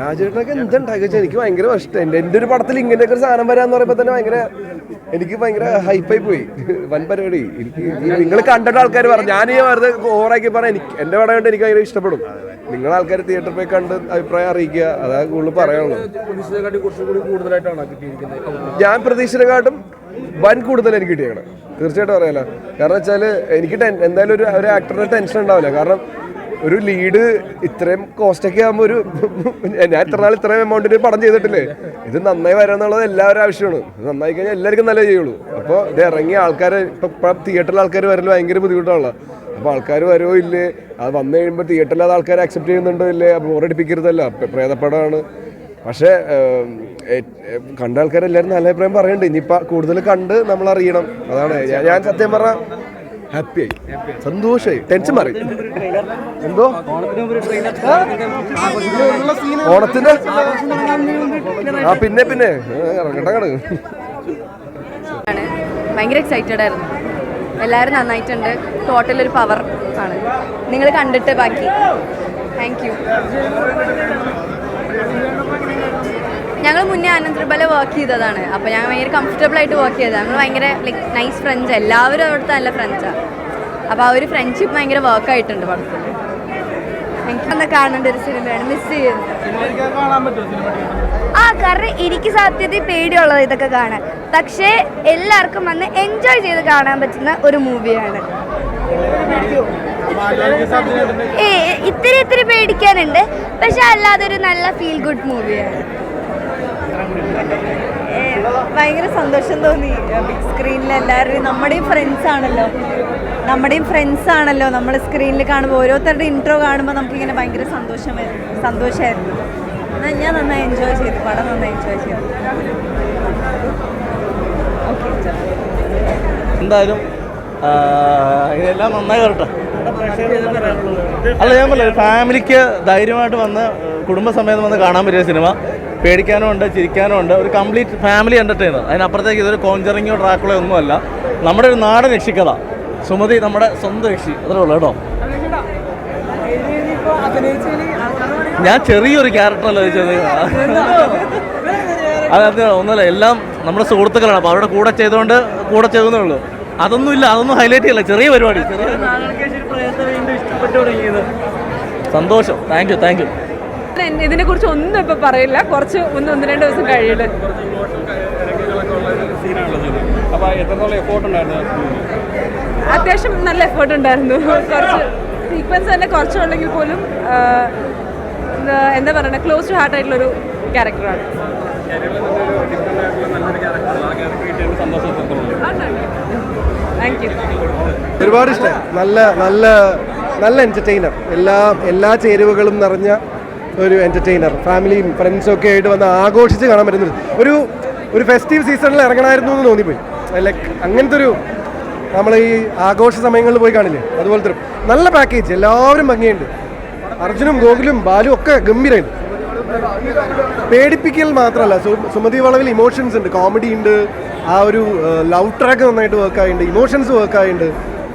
രാജേട്ടനൊക്കെ എന്തുണ്ടാക്കി വെച്ചാൽ എനിക്ക് ഭയങ്കര ഇഷ്ടം എന്റെ എന്റെ ഒരു പടത്തിൽ ഇങ്ങനെയൊക്കെ ഒരു സാധനം വരാന്ന് പറയുമ്പോൾ തന്നെ ഭയങ്കര എനിക്ക് ഭയങ്കര ഹൈപ്പായി പോയി. വൻ പരിപാടി. എനിക്ക് നിങ്ങൾ കണ്ടിട്ട് ആൾക്കാർ പറഞ്ഞു. ഞാൻ ഈ വെറുതെ ഓവറാക്കി പറഞ്ഞാൽ എനിക്ക് എന്റെ പടം കണ്ട് എനിക്ക് ഭയങ്കര ഇഷ്ടപ്പെടും. നിങ്ങൾ ആൾക്കാർ തിയേറ്ററിൽ പോയി കണ്ട് അഭിപ്രായം അറിയിക്കുക. അതാ കൂടുതൽ പറയാനുള്ളത്. ഞാൻ പ്രതീക്ഷിച്ചതിനെക്കാട്ടും വൻ കൂടുതൽ എനിക്ക് കിട്ടിയേക്കണം. തീർച്ചയായിട്ടും അറിയാലോ. കാരണം വെച്ചാൽ എനിക്ക് എന്തായാലും ഒരു ഒരു ആക്ടറിന് ടെൻഷൻ ഉണ്ടാവില്ല. കാരണം ഒരു ലീഡ് ഇത്രയും കോസ്റ്റ് ഒക്കെ ആകുമ്പോൾ ഒരു ഞാൻ ഇത്ര നാൾ ഇത്രയും എമൗണ്ടിന് പടം ചെയ്തിട്ടില്ലേ? ഇത് നന്നായി വരാം എന്നുള്ളത് എല്ലാവരും ആവശ്യമാണ്. നന്നായി കഴിഞ്ഞാൽ എല്ലാവർക്കും നല്ല ചെയ്യുള്ളൂ. അപ്പോൾ ഇത് ഇറങ്ങിയ ആൾക്കാർ ഇപ്പം തിയേറ്ററിൽ ആൾക്കാർ വരൽ ഭയങ്കര ബുദ്ധിമുട്ടാണല്ലോ. അപ്പോൾ ആൾക്കാർ വരുമോ ഇല്ലേ? അത് വന്നു കഴിയുമ്പോൾ തിയേറ്ററിൽ അത് ആൾക്കാർ അക്സെപ്റ്റ് ചെയ്യുന്നുണ്ടോ ഇല്ലേ? അപ്പോൾ പക്ഷേ ഏം, പക്ഷേ കണ്ട ആൾക്കാരെല്ലാവരും നല്ല അഭിപ്രായം പറയുന്നുണ്ട്. ഇനിയിപ്പോൾ കൂടുതൽ കണ്ട് നമ്മൾ അറിയണം അതാണ് ഞാൻ- സത്യം പറഞ്ഞ ഹാപ്പിയായി സന്തോഷമായി ടെൻഷൻ മാറി. എന്തോ? ഓണത്തിന്റെ ആ പിന്നെ പിന്നെ. ഇറങ്ങട്ടെ കട ആണ്. ഭയങ്കര എക്സൈറ്റഡ് ആയിരുന്നു. എല്ലാവരും നന്നായിട്ടുണ്ട്. ടോട്ടൽ ഒരു പവർ ആണ്. നിങ്ങൾ കണ്ടിട്ട് ബാക്കി. താങ്ക് യു ഞങ്ങൾ മുന്നേ അനന്തരബല വർക്ക് ചെയ്തതാണ്. അപ്പോൾ ഞങ്ങൾ ഭയങ്കര കംഫർട്ടബിൾ ആയിട്ട് വർക്ക് ചെയ്തത് ഞങ്ങൾ ഭയങ്കര ലൈക്ക് നൈസ് ഫ്രണ്ട്സ് എല്ലാവരും അവിടുത്തെ നല്ല ഫ്രണ്ട്സാണ് അപ്പോൾ ആ ഒരു ഫ്രണ്ട്ഷിപ്പ് ഭയങ്കര വർക്ക് ആയിട്ടുണ്ട് പടത്തിൽ എനിക്ക് കാണേണ്ട ഒരു സിനിമയാണ് മിസ് ചെയ്യുന്നത് ആ കാരണം എനിക്ക് സത്യത്തിൽ പേടിയുള്ളത് ഇതൊക്കെ കാണാൻ. പക്ഷേ എല്ലാവർക്കും വന്ന് എൻജോയ് ചെയ്ത് കാണാൻ പറ്റുന്ന ഒരു മൂവിയാണ് ഏ ഇത്തിരി ഇത്തിരി പേടിക്കാനുണ്ട്. പക്ഷെ അല്ലാതെ ഒരു നല്ല ഫീൽ ഗുഡ് മൂവിയാണ് ഭയങ്കര സന്തോഷം തോന്നി. ബിഗ് സ്ക്രീനിൽ എല്ലാവരുടെയും നമ്മുടെയും ഫ്രണ്ട്സ് ആണല്ലോ. നമ്മുടെയും ഫ്രണ്ട്സ് ആണല്ലോ നമ്മൾ സ്ക്രീനിൽ കാണുമ്പോൾ ഓരോരുത്തരുടെ ഇൻട്രോ കാണുമ്പോൾ നമുക്കിങ്ങനെ ഭയങ്കര സന്തോഷമായിരുന്നു സന്തോഷമായിരുന്നു എന്നാൽ ഞാൻ നന്നായി എൻജോയ് ചെയ്തു. പടം നന്നായി എൻജോയ് ചെയ്തു. എന്തായാലും ഇതെല്ലാം നന്നായി വരട്ടെ. അല്ല ഞാൻ പറയാം ഫാമിലിക്ക് ധൈര്യമായിട്ട് വന്ന് കുടുംബസമേതം വന്ന് കാണാൻ പറ്റിയ സിനിമ. പേടിക്കാനും ഉണ്ട് ചിരിക്കാനും ഉണ്ട്. ഒരു കംപ്ലീറ്റ് ഫാമിലി എന്റർടൈനർ അതിനപ്പുറത്തേക്ക് ഇതൊരു കോഞ്ചറിങ്ങോ ഡ്രാക്കുളോ ഒന്നുമല്ല. നമ്മുടെ ഒരു നാടൻ രക്ഷിക്കഥ. സുമതി നമ്മുടെ സ്വന്തം രക്ഷി. അത്രേ ഉള്ളൂ കേട്ടോ. ഞാൻ ചെറിയൊരു ക്യാരക്ടറല്ല ചോദിച്ചത്. അതെ ഒന്നല്ല എല്ലാം നമ്മുടെ സുഹൃത്തുക്കളാണ്. അപ്പോൾ അവരുടെ കൂടെ ചെയ്തുകൊണ്ട് കൂടെ ചെയ്തേ ഉള്ളൂ. അതൊന്നും ഇല്ല അതൊന്നും ഹൈലൈറ്റ് ചെയ്യല്ല ചെറിയ പരിപാടി സന്തോഷം താങ്ക് യു താങ്ക് യു ഇതിനെ കുറിച്ച് ഒന്നും ഇപ്പൊ പറയില്ല കുറച്ച് ഒന്ന് ഒന്ന് രണ്ട് ദിവസം കഴിയില്ല അപ്പോൾ എത്രത്തോളം എഫോർട്ട് ഉണ്ടായിരുന്നു അത്യാവശ്യം നല്ല എഫേർട്ട് ഉണ്ടായിരുന്നു കുറച്ച് സീക്വൻസ് തന്നെ കുറച്ചുണ്ടെങ്കിൽ പോലും എന്താ പറയണ ക്ലോസ് ടു ഹാർട്ട് ആയിട്ടുള്ളൊരു ക്യാരക്ടറാണ് യു ഒരുപാട് ഇഷ്ടം. നല്ല നല്ല നല്ല എന്റർടൈനർ എല്ലാ എല്ലാ ചേരുവകളും നിറഞ്ഞ ഒരു എന്റർടൈനർ ഫാമിലിയും ഫ്രണ്ട്സും ഒക്കെ ആയിട്ട് വന്ന് ആഘോഷിച്ച് കാണാൻ പറ്റുന്നത് ഒരു ഒരു ഫെസ്റ്റീവ് സീസണിൽ ഇറങ്ങണമായിരുന്നു എന്ന് തോന്നിപ്പോയി. ലൈക്ക് അങ്ങനത്തെ ഒരു നമ്മൾ ഈ ആഘോഷ സമയങ്ങളിൽ പോയി കാണില്ലേ? അതുപോലത്തെ നല്ല പാക്കേജ് എല്ലാവരും ഭംഗിയുണ്ട്. അർജുനും ഗോകുലും ബാലും ഒക്കെ ഗംഭീരമുണ്ട് പേടിപ്പിക്കൽ മാത്രമല്ല സുമതി വളവിൽ ഇമോഷൻസ് ഉണ്ട്. കോമഡി ഉണ്ട്. ആ ഒരു ലവ് ട്രാക്ക് നന്നായിട്ട് വർക്ക് ആയിട്ടുണ്ട് ഇമോഷൻസ് വർക്ക് ആയിട്ടുണ്ട്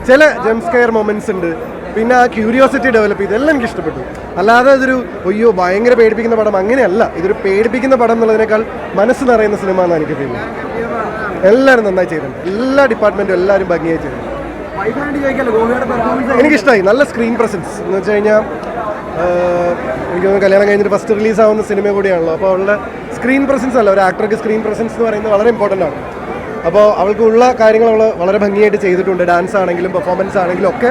ചില ജംസ്കെയർ മൊമെന്റ്സ് ഉണ്ട് പിന്നെ ആ ക്യൂരിയോസിറ്റി ഡെവലപ്പ് ചെയ്ത് എല്ലാം എനിക്ക് ഇഷ്ടപ്പെട്ടു. അല്ലാതെ ഇതൊരു അയ്യോ ഭയങ്കര പേടിപ്പിക്കുന്ന പടം അങ്ങനെയല്ല. ഇതൊരു പേടിപ്പിക്കുന്ന പടം എന്നുള്ളതിനേക്കാൾ മനസ്സ് നിറയുന്ന സിനിമ എന്നാണ് എനിക്ക് തോന്നുന്നത്. എല്ലാവരും നന്നായി ചെയ്തിട്ടുണ്ട്. എല്ലാ ഡിപ്പാർട്ട്മെന്റും എല്ലാവരും ഭംഗിയായി ചെയ്തിട്ടുണ്ട്. എനിക്കിഷ്ടമായി നല്ല സ്ക്രീൻ പ്രസൻസ് എന്ന് വെച്ച് കഴിഞ്ഞാൽ എനിക്ക് തോന്നുന്നു കല്യാണം കഴിഞ്ഞിട്ട് ഫസ്റ്റ് റിലീസ് ആവുന്ന സിനിമ കൂടിയാണല്ലോ. അപ്പോൾ അവളുടെ സ്ക്രീൻ പ്രസൻസ് അല്ല. ഒരു ആക്ടർക്ക് സ്ക്രീൻ പ്രസൻസ് എന്ന് പറയുന്നത് വളരെ ഇമ്പോർട്ടന്റ് ആണ്. അപ്പോൾ അവൾക്കുള്ള കാര്യങ്ങൾ അവൾ വളരെ ഭംഗിയായിട്ട് ചെയ്തിട്ടുണ്ട്. ഡാൻസ് ആണെങ്കിലും പെർഫോമൻസ് ആണെങ്കിലും ഒക്കെ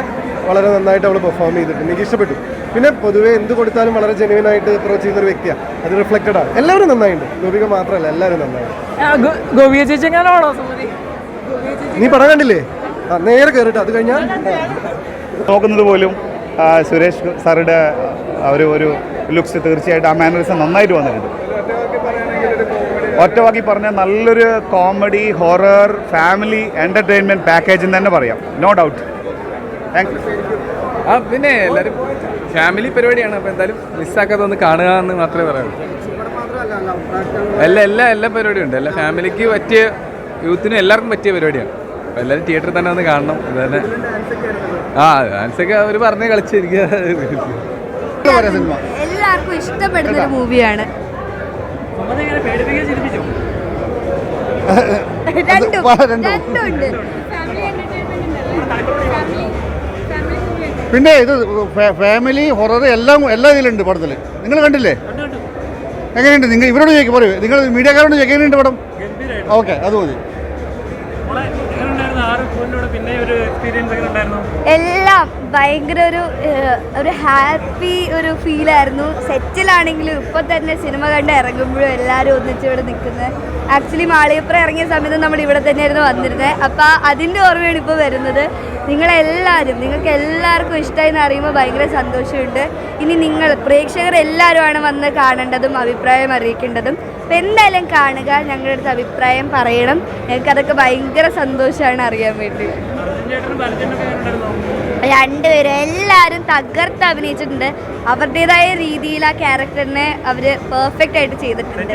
വളരെ നന്നായിട്ട് അവൾ പെർഫോം ചെയ്തിട്ടുണ്ട്. എനിക്ക് ഇഷ്ടപ്പെട്ടു. പിന്നെ പൊതുവേ എന്ത് കൊടുത്താലും വളരെ ജെന്യൂൻ ആയിട്ട് അപ്രോച്ച് ചെയ്യുന്ന ഒരു വ്യക്തിയാണ്. അത് റിഫ്ലക്റ്റഡ് ആണ്. എല്ലാവരും നന്നായിട്ടുണ്ട് ഗോപിക മാത്രമല്ല എല്ലാവരും നന്നായി നീ പടം കണ്ടില്ലേ? ആ നേരെ കയറിട്ട് അത് കഴിഞ്ഞാൽ നോക്കുന്നത് പോലും സുരേഷ് സാറുടെ ആ ഒരു ഒരു ലുക്സ് തീർച്ചയായിട്ടും ആ മാനറിസം നന്നായിട്ട് വന്നിട്ടുണ്ട്. ഒറ്റവാക്കി പറഞ്ഞാൽ നല്ലൊരു comedy horror family entertainment package എന്ന് തന്നെ പറയാം. നോ ഡൗട്ട് താങ്ക് യു ആ പിന്നെ എല്ലാവരും ഫാമിലി പരിപാടിയാണ്. അപ്പോൾ എന്തായാലും മിസ്സാക്കാതെ ഒന്ന് കാണുക എന്ന് മാത്രമേ പറയാവൂ എല്ലാ എല്ലാ എല്ലാ പരിപാടിയും ഉണ്ട്. എല്ലാ ഫാമിലിക്ക് പറ്റിയ യൂത്തിനും എല്ലാവർക്കും പറ്റിയ പരിപാടിയാണ്. അപ്പോൾ എല്ലാവരും തിയേറ്ററിൽ തന്നെ ഒന്ന് കാണണം. ഇത് തന്നെ. ആ ഡാൻസൊക്കെ അവർ പറഞ്ഞ് കളിച്ചിരിക്കുക എല്ലാവർക്കും എല്ലാവർക്കും ഇഷ്ടപ്പെടുന്ന ഒരു മൂവിയാണ് പിന്നെ ഇത് ഫാമിലി ഹൊറർ എല്ലാം എല്ലാ ഇതിലുണ്ട് പടത്തിൽ നിങ്ങൾ കണ്ടില്ലേ? എങ്ങനെയുണ്ട്? നിങ്ങൾ ഇവരോട് ചോദിക്കും പറയൂ. നിങ്ങൾ മീഡിയക്കാരോട് ചോദിക്കും എങ്ങനെയുണ്ട് പടം? ഓക്കെ അത് മതി. എല്ലാം ഭയങ്കര ഒരു ഒരു ഹാപ്പി ഒരു ഫീൽ ഫീലായിരുന്നു സെറ്റിലാണെങ്കിലും ഇപ്പൊ തന്നെ സിനിമ കണ്ട് ഇറങ്ങുമ്പോഴും എല്ലാവരും ഒന്നിച്ച് ഇവിടെ നിൽക്കുന്നത് ആക്ച്വലി മാളികപ്പുറം ഇറങ്ങിയ സമയത്ത് നമ്മൾ ഇവിടെ തന്നെയായിരുന്നു വന്നിരുന്നത് അപ്പൊ അതിന്റെ ഓർമ്മയാണ് ഇപ്പോൾ വരുന്നത്. നിങ്ങളെല്ലാവരും നിങ്ങൾക്ക് എല്ലാവർക്കും ഇഷ്ടമായി എന്ന് അറിയുമ്പോൾ ഭയങ്കര സന്തോഷമുണ്ട്. ഇനി നിങ്ങൾ പ്രേക്ഷകർ എല്ലാവരുമാണ് വന്ന് കാണേണ്ടതും അഭിപ്രായം അറിയിക്കേണ്ടതും. അപ്പം എന്തായാലും കാണുക ഞങ്ങളുടെ അടുത്ത് അഭിപ്രായം പറയണം. ഞങ്ങൾക്ക് അതൊക്കെ ഭയങ്കര സന്തോഷമാണ് അറിയാൻ വേണ്ടി. രണ്ടുപേരും എല്ലാവരും തകർത്ത് അഭിനയിച്ചിട്ടുണ്ട്. അവരുടേതായ രീതിയിൽ ആ ക്യാരക്ടറിനെ അവർ പെർഫെക്റ്റ് ആയിട്ട് ചെയ്തിട്ടുണ്ട്.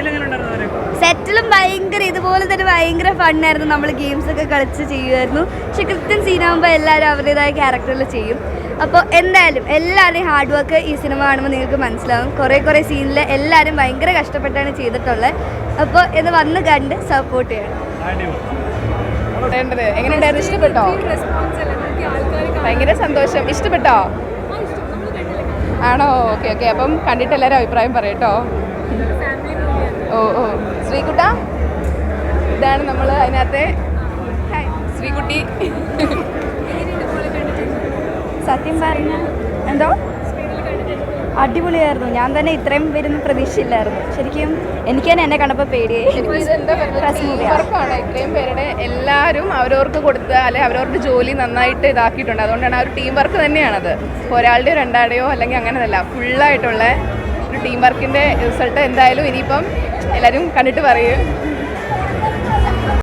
സെറ്റിലും ഭയങ്കര ഇതുപോലെ തന്നെ ഭയങ്കര ഫണ്ണായിരുന്നു നമ്മൾ ഗെയിംസ് ഒക്കെ കളിച്ച് ചെയ്യുമായിരുന്നു. പക്ഷെ കൃത്യം സീനാകുമ്പോൾ എല്ലാവരും അവരുടേതായ ക്യാരക്ടറിൽ ചെയ്യും. അപ്പോൾ എന്തായാലും എല്ലാവരുടെയും ഹാർഡ് വർക്ക് ഈ സിനിമ കാണുമ്പോൾ നിങ്ങൾക്ക് മനസ്സിലാവും. കുറേ കുറേ സീനിൽ എല്ലാവരും ഭയങ്കര കഷ്ടപ്പെട്ടാണ് ചെയ്തിട്ടുള്ളത്. അപ്പോൾ ഇത് വന്ന് കണ്ട് സപ്പോർട്ട് ചെയ്യണം. എങ്ങനെയുണ്ടായിരുന്നു? ഇഷ്ടപ്പെട്ടോ? ഭയങ്കര സന്തോഷം. ഇഷ്ടപ്പെട്ടോ? ആണോ? Okay okay. അപ്പം കണ്ടിട്ട് എല്ലാവരും അഭിപ്രായം പറയട്ടോ. ഓ ഓ. ശ്രീകുട്ട? ഇതാണ് നമ്മൾ അതിനകത്തെ. ശ്രീകുട്ടി. സത്യം പറഞ്ഞ എന്തോ? അടിപൊളിയായിരുന്നു. ഞാൻ തന്നെ ഇത്രയും വരുന്ന പ്രതീക്ഷയില്ലായിരുന്നു ശരിക്കും എനിക്ക് തന്നെ എന്നെ കണ്ടപ്പോൾ പേടിയായി. ശരിക്കും ഇതെന്താ Press വർക്കാണ് ഇത്രയും പേരുടെ എല്ലാവരും അവരവർക്ക് കൊടുത്ത അല്ലെ അവരവരുടെ ജോലി നന്നായിട്ട് ഇതാക്കിയിട്ടുണ്ട്. അതുകൊണ്ടാണ് ആ ഒരു ടീം വർക്ക് തന്നെയാണത്. ഒരാളുടെയോ രണ്ടാളുടെയോ അല്ലെങ്കിൽ അങ്ങനെയല്ല ഫുള്ളായിട്ടുള്ള ഒരു ടീം വർക്കിന്റെ റിസൾട്ട് എന്തായാലും ഇനിയിപ്പം എല്ലാവരും കണ്ടിട്ട് പറയും.